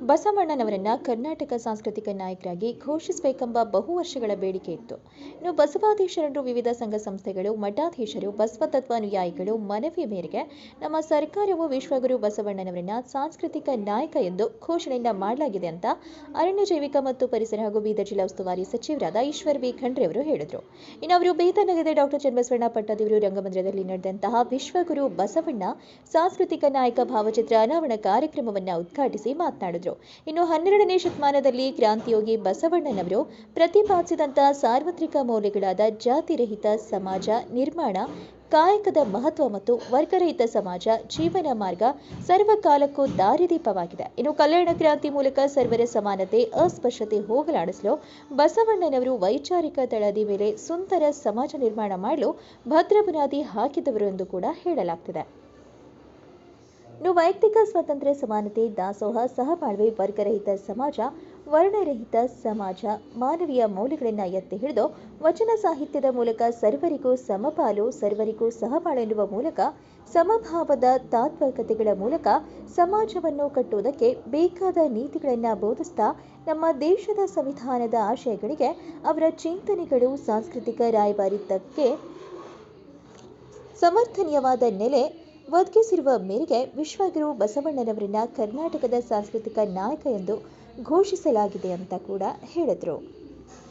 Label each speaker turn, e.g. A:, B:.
A: ಬಸವಣ್ಣನವರನ್ನ ಕರ್ನಾಟಕ ಸಾಂಸ್ಕೃತಿಕ ನಾಯಕರಾಗಿ ಘೋಷಿಸಬೇಕೆಂಬ ಬಹು ವರ್ಷಗಳ ಬೇಡಿಕೆ ಇತ್ತು. ಇನ್ನು ಬಸವಾಧೀಶರರು ವಿವಿಧ ಸಂಘ ಸಂಸ್ಥೆಗಳು, ಮಠಾಧೀಶರು, ಬಸವ ತತ್ವಾನುಯಾಯಿಗಳು ಮನವಿ ಮೇರೆಗೆ ನಮ್ಮ ಸರ್ಕಾರವು ವಿಶ್ವಗುರು ಬಸವಣ್ಣನವರನ್ನ ಸಾಂಸ್ಕೃತಿಕ ನಾಯಕ ಎಂದು ಘೋಷಣೆಯಿಂದ ಮಾಡಲಾಗಿದೆ ಅಂತ ಅರಣ್ಯ ಜೈವಿಕ ಮತ್ತು ಪರಿಸರ ಹಾಗೂ ಬೀದರ್ ಜಿಲ್ಲಾ ಉಸ್ತುವಾರಿ ಸಚಿವರಾದ ಈಶ್ವರ್ ಬಿ ಖಂಡ್ರೆ ಅವರು ಹೇಳಿದರು. ಇನ್ನು ಅವರು ಬೀದರ್ನಗರದ ಡಾಕ್ಟರ್ ಚನ್ನಬಸವಣ್ಣ ಪಟ್ಟದೇವರು ರಂಗಮಂದಿರದಲ್ಲಿ ನಡೆದಂತಹ ವಿಶ್ವಗುರು ಬಸವಣ್ಣ ಸಾಂಸ್ಕೃತಿಕ ನಾಯಕ ಭಾವಚಿತ್ರ ಅನಾವರಣ ಕಾರ್ಯಕ್ರಮವನ್ನು ಉದ್ಘಾಟಿಸಿ ಮಾತನಾಡಿದರು. ಇನ್ನು ಹನ್ನೆರಡನೇ ಶತಮಾನದಲ್ಲಿ ಕ್ರಾಂತಿಯೋಗಿ ಬಸವಣ್ಣನವರು ಪ್ರತಿಪಾದಿಸಿದಂತಹ ಸಾರ್ವತ್ರಿಕ ಮೌಲ್ಯಗಳಾದ ಜಾತಿರಹಿತ ಸಮಾಜ, ನಿರ್ಮಾಣ, ಕಾಯಕದ ಮಹತ್ವ ಮತ್ತು ವರ್ಗರಹಿತ ಸಮಾಜ, ಜೀವನ ಮಾರ್ಗ ಸರ್ವಕಾಲಕ್ಕೂ ದಾರಿದೀಪವಾಗಿದೆ. ಇನ್ನು ಕಲ್ಯಾಣ ಕ್ರಾಂತಿ ಮೂಲಕ ಸರ್ವರ ಸಮಾನತೆ ಅಸ್ಪೃಶ್ಯತೆ ಹೋಗಲಾಡಿಸಲು ಬಸವಣ್ಣನವರು ವೈಚಾರಿಕ ತಳದಿ ಮೇಲೆ ಸುಂದರ ಸಮಾಜ ನಿರ್ಮಾಣ ಮಾಡಲು ಭದ್ರ ಬುನಾದಿ ಹಾಕಿದವರು ಎಂದು ಕೂಡ ಹೇಳಲಾಗ್ತಿದೆ. ಇನ್ನು ವೈಯಕ್ತಿಕ ಸ್ವಾತಂತ್ರ್ಯ ಸಮಾನತೆ ದಾಸೋಹ ಸಹಬಾಳ್ವೆ ವರ್ಗರಹಿತ ಸಮಾಜ, ವರ್ಣರಹಿತ ಸಮಾಜ, ಮಾನವೀಯ ಮೌಲ್ಯಗಳನ್ನು ಎತ್ತಿ ಹಿಡಿದು ವಚನ ಸಾಹಿತ್ಯದ ಮೂಲಕ ಸರ್ವರಿಗೂ ಸಮಪಾಲು, ಸರ್ವರಿಗೂ ಸಹಬಾಳು ಎನ್ನುವ ಮೂಲಕ ಸಮಭಾವದ ತಾತ್ವಿಕತೆಗಳ ಮೂಲಕ ಸಮಾಜವನ್ನು ಕಟ್ಟುವುದಕ್ಕೆ ಬೇಕಾದ ನೀತಿಗಳನ್ನು ಬೋಧಿಸ್ತಾ ನಮ್ಮ ದೇಶದ ಸಂವಿಧಾನದ ಆಶಯಗಳಿಗೆ ಅವರ ಚಿಂತನೆಗಳು ಸಾಂಸ್ಕೃತಿಕ ರಾಯಭಾರಿತಕ್ಕೆ ಸಮರ್ಥನೀಯವಾದ ನೆಲೆ ಒದಗಿಸಿರುವ ಮೇರೆಗೆ ವಿಶ್ವಗುರು ಬಸವಣ್ಣನವರನ್ನ ಕರ್ನಾಟಕದ ಸಾಂಸ್ಕೃತಿಕ ನಾಯಕ ಎಂದು ಘೋಷಿಸಲಾಗಿದೆ ಅಂತ ಕೂಡ ಹೇಳಿದರು.